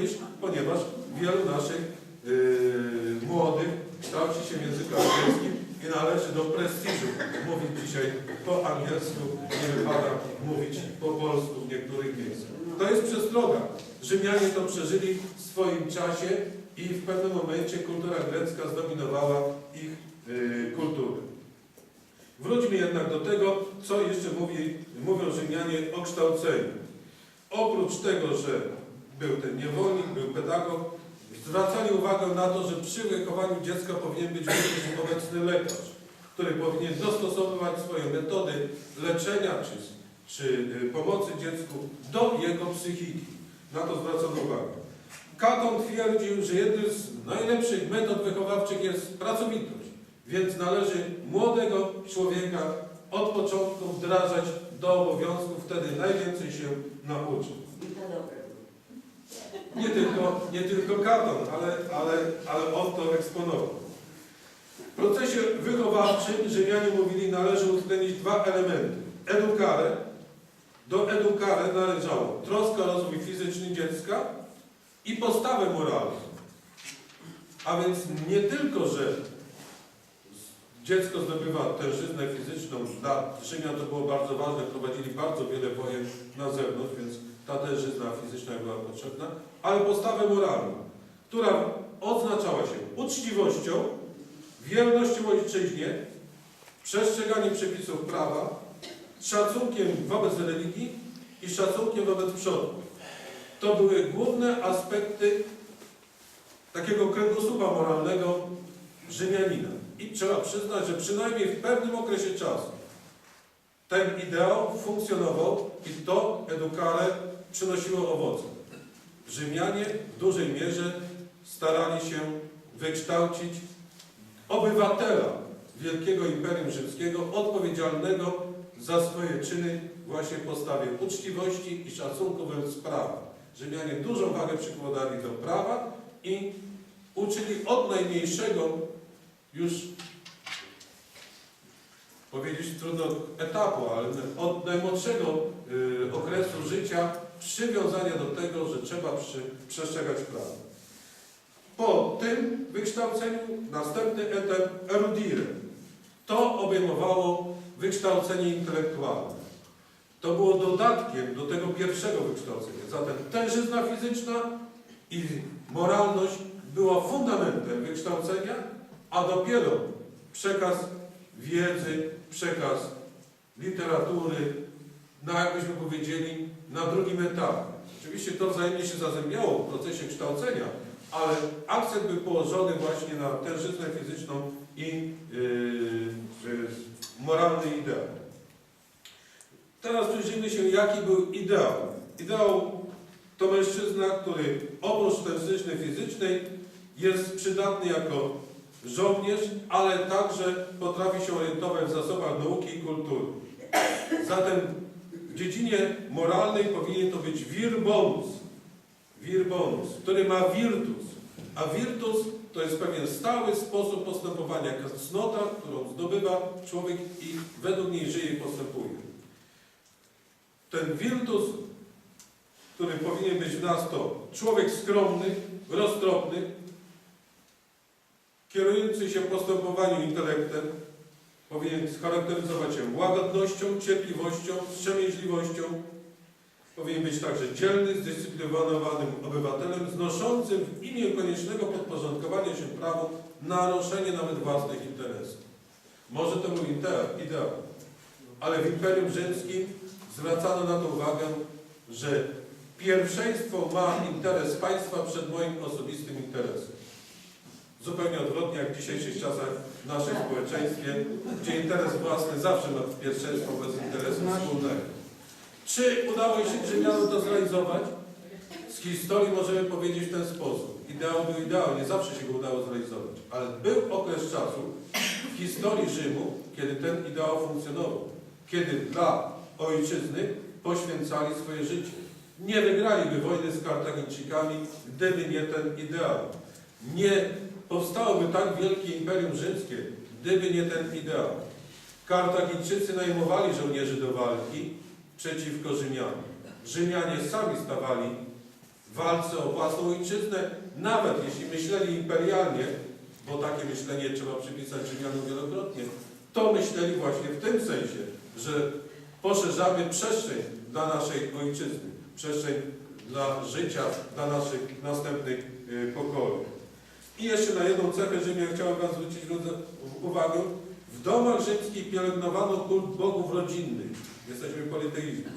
myśl, ponieważ wielu naszych yy, młodych kształci się w języku angielskim i należy do prestiżu mówić dzisiaj po angielsku, nie wypada mówić po polsku w niektórych miejscach. To jest przestroga. Rzymianie to przeżyli w swoim czasie i w pewnym momencie kultura grecka zdominowała ich yy, kulturę. Wróćmy jednak do tego, co jeszcze mówi, mówią Rzymianie o kształceniu. Oprócz tego, że był ten niewolnik, był pedagog, zwracali uwagę na to, że przy wychowaniu dziecka powinien być również obecny lekarz, który powinien dostosowywać swoje metody leczenia czy, czy y, pomocy dziecku do jego psychiki. Na to zwracano uwagę. Katon twierdził, że jednym z najlepszych metod wychowawczych jest pracowitość, więc należy młodego człowieka od początku wdrażać do obowiązków, wtedy najwięcej się nauczy. I to dobre. Nie tylko, nie tylko Katon, ale, ale, ale on to eksponował. W procesie wychowawczym Rzymianie mówili, należy uwzględnić dwa elementy. Edukare. Do edukare należało troska o rozwój fizyczny dziecka i postawę moralną. A więc nie tylko, że dziecko zdobywa tężyznę fizyczną, dla Rzymian to było bardzo ważne, prowadzili bardzo wiele wojen na zewnątrz, więc ta tężyzna fizyczna była potrzebna, ale postawę moralną, która odznaczała się uczciwością, wiernością ojczyźnie, przestrzeganiem przepisów prawa, szacunkiem wobec religii i szacunkiem wobec przodków. To były główne aspekty takiego kręgosłupa moralnego Rzymianina. I trzeba przyznać, że przynajmniej w pewnym okresie czasu ten ideał funkcjonował i to edukare przynosiło owoce. Rzymianie w dużej mierze starali się wykształcić obywatela Wielkiego Imperium Rzymskiego odpowiedzialnego za swoje czyny właśnie w postawie uczciwości i szacunku wobec prawa. Rzymianie dużą wagę przykładali do prawa i uczyli od najmniejszego już powiedzieć trudno etapu, ale od najmłodszego y, okresu życia przywiązania do tego, że trzeba przy, przestrzegać prawa. Po tym wykształceniu następny etap erudire. To obejmowało wykształcenie intelektualne. To było dodatkiem do tego pierwszego wykształcenia. Zatem tężyzna fizyczna i moralność była fundamentem wykształcenia, a dopiero przekaz wiedzy, przekaz literatury, na jakbyśmy powiedzieli, na drugim etapie. Oczywiście to wzajemnie się zazębiało w procesie kształcenia, ale akcent był położony właśnie na tężyznę fizyczną i yy, moralny ideał. Teraz przyjrzyjmy się, jaki był ideał. Ideał to mężczyzna, który oprócz tężyzny fizycznej jest przydatny jako żołnierz, ale także potrafi się orientować w zasobach nauki i kultury. Zatem w dziedzinie moralnej powinien to być vir bonus, vir bonus, który ma virtus, a virtus to jest pewien stały sposób postępowania, cnota, którą zdobywa człowiek i według niej żyje i postępuje. Ten virtus, który powinien być w nas to człowiek skromny, roztropny, kierujący się postępowaniu intelektem, powinien scharakteryzować się łagodnością, cierpliwością, wstrzemięźliwością. Powinien być także dzielny, zdyscyplinowanym obywatelem, znoszącym w imię koniecznego podporządkowania się prawu naruszenie nawet własnych interesów. Może to był ideał, ale w Imperium Rzymskim zwracano na to uwagę, że pierwszeństwo ma interes państwa przed moim osobistym interesem. Zupełnie odwrotnie jak w dzisiejszych czasach w naszym społeczeństwie, gdzie interes własny zawsze ma pierwszeństwo wobec interesu wspólnego. Czy udało się Rzymianom to zrealizować? Z historii możemy powiedzieć w ten sposób. Ideał był ideał, nie zawsze się go udało zrealizować, ale był okres czasu w historii Rzymu, kiedy ten ideał funkcjonował. Kiedy dla ojczyzny poświęcali swoje życie. Nie wygraliby wojny z Kartagińczykami, gdyby nie ten ideał. Nie powstałoby tak wielkie Imperium Rzymskie, gdyby nie ten ideał. Kartagińczycy najmowali żołnierzy do walki przeciwko Rzymianom. Rzymianie sami stawali w walce o własną ojczyznę, nawet jeśli myśleli imperialnie, bo takie myślenie trzeba przypisać Rzymianom wielokrotnie, to myśleli właśnie w tym sensie, że poszerzamy przestrzeń dla naszej ojczyzny, przestrzeń dla życia, dla naszych następnych y, pokoleń. I jeszcze na jedną cechę Rzymian chciałem Wam zwrócić uwagę-. W domach rzymskich pielęgnowano kult bogów rodzinnych. Jesteśmy politeizmem.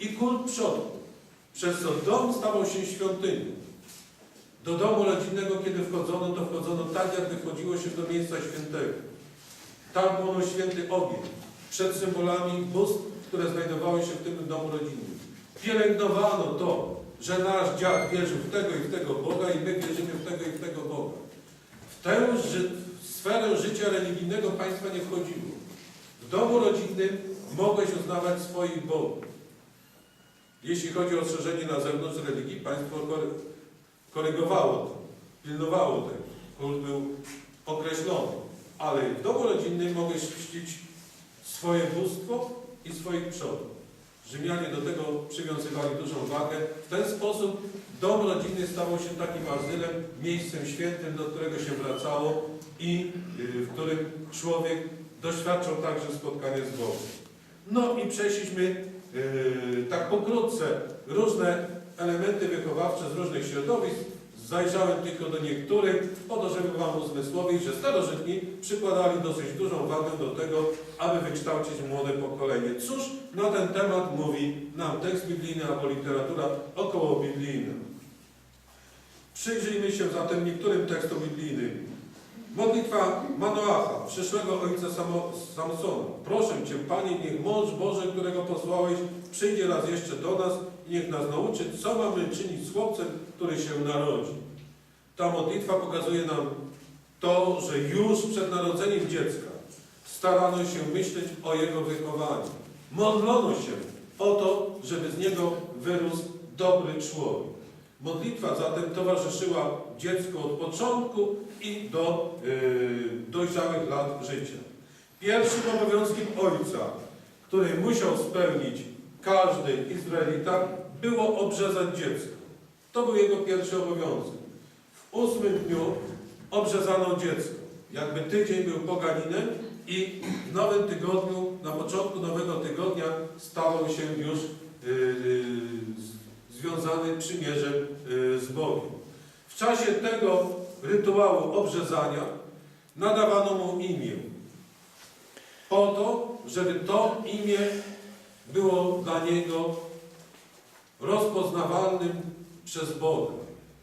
I kult przodków. Przez co dom stawał się świątynią. Do domu rodzinnego, kiedy wchodzono, to wchodzono tak, jak wychodziło się do miejsca świętego. Tam płonął święty ogień. Przed symbolami bóstw, które znajdowały się w tym domu rodzinnym. Pielęgnowano to, że nasz dziad wierzył w tego i w tego Boga i my wierzymy w tego i w tego Boga. W tę ży sferę życia religijnego państwa nie wchodziło. W domu rodzinnym mogłeś uznawać swoich bogów. Jeśli chodzi o szerzenie na zewnątrz religii, państwo kory korygowało to, pilnowało tego. Kult był określony. Ale w domu rodzinnym mogłeś czcić swoje bóstwo i swoich przodów. Rzymianie do tego przywiązywali dużą wagę. W ten sposób dom rodzinny stawał się takim azylem, miejscem świętym, do którego się wracało i y, w którym człowiek doświadczał także spotkania z Bogiem. No i przeszliśmy yy, tak pokrótce różne elementy wychowawcze z różnych środowisk. Zajrzałem tylko do niektórych, po to, żeby Wam uzmysłowić, że starożytni przykładali dosyć dużą wagę do tego, aby wykształcić młode pokolenie. Cóż na ten temat mówi nam tekst biblijny albo literatura około biblijna. Przyjrzyjmy się zatem niektórym tekstom biblijnym. Modlitwa Manoacha, przyszłego ojca Samsona. Proszę Cię, Panie, niech mąż Boży, którego posłałeś, przyjdzie raz jeszcze do nas i niech nas nauczy, co mamy czynić z chłopcem, który się narodzi. Ta modlitwa pokazuje nam to, że już przed narodzeniem dziecka starano się myśleć o jego wychowaniu. Modlono się o to, żeby z niego wyrósł dobry człowiek. Modlitwa zatem towarzyszyła dziecku od początku i do yy, dojrzałych lat życia. Pierwszym obowiązkiem ojca, który musiał spełnić każdy Izraelita, było obrzezać dziecko. To był jego pierwszy obowiązek. W ósmym dniu obrzezano dziecko. Jakby tydzień był poganinem i w nowym tygodniu, na początku nowego tygodnia stawał się już yy, z- związany przymierzem yy, z Bogiem. W czasie tego rytuału obrzezania nadawano mu imię. Po to, żeby to imię było dla niego rozpoznawalnym przez Boga.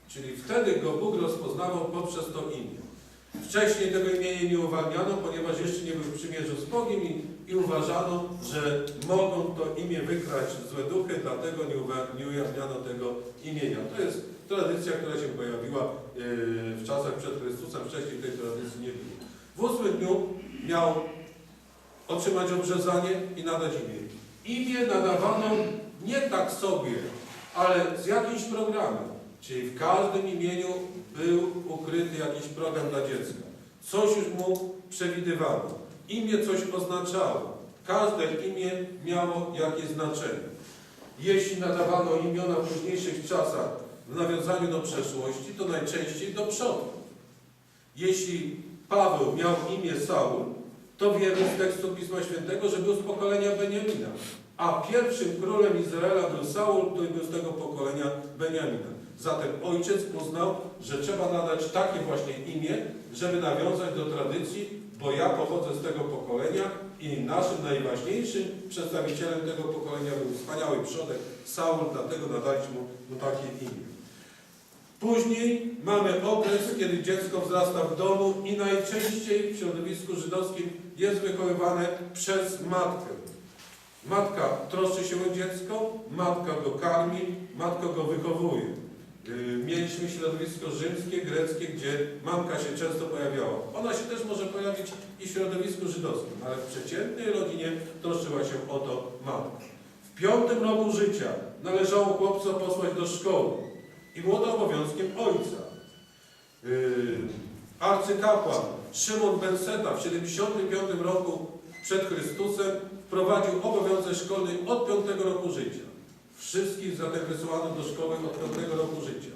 Czyli wtedy go Bóg rozpoznawał poprzez to imię. Wcześniej tego imienia nie uwalniano, ponieważ jeszcze nie był w przymierzu z Bogiem i, i uważano, że mogą to imię wykraść złe duchy, dlatego nie, uwa- nie ujawniano tego imienia. To jest tradycja, która się pojawiła yy, w czasach przed Chrystusem, wcześniej tej tradycji nie było. W ósmym dniu miał otrzymać obrzezanie i nadać imię. Imię nadawano nie tak sobie, ale z jakimś programem. Czyli w każdym imieniu był ukryty jakiś program dla dziecka. Coś już mu przewidywano. Imię coś oznaczało. Każde imię miało jakieś znaczenie. Jeśli nadawano imiona w późniejszych czasach w nawiązaniu do przeszłości, to najczęściej do przodu. Jeśli Paweł miał imię Saul, to wiemy z tekstu Pisma Świętego, że był z pokolenia Beniamina. A pierwszym królem Izraela był Saul, który był z tego pokolenia Beniamina. Zatem ojciec uznał, że trzeba nadać takie właśnie imię, żeby nawiązać do tradycji, bo ja pochodzę z tego pokolenia i naszym najważniejszym przedstawicielem tego pokolenia był wspaniały przodek Saul, dlatego nadaliśmy mu, takie imię. Później mamy okres, kiedy dziecko wzrasta w domu i najczęściej w środowisku żydowskim jest wychowywane przez matkę. Matka troszczy się o dziecko, matka go karmi, matka go wychowuje. Yy, Mieliśmy środowisko rzymskie, greckie, gdzie mamka się często pojawiała. Ona się też może pojawić i w środowisku żydowskim, ale w przeciętnej rodzinie troszczyła się o to matka. W piątym roku życia należało chłopca posłać do szkoły i było to obowiązkiem ojca. Yy, arcykapłan Szymon Benseta w 75 roku przed Chrystusem wprowadził obowiązek szkolny od 5 roku życia. wszystkich zainteresowanych do szkoły od 5 roku życia.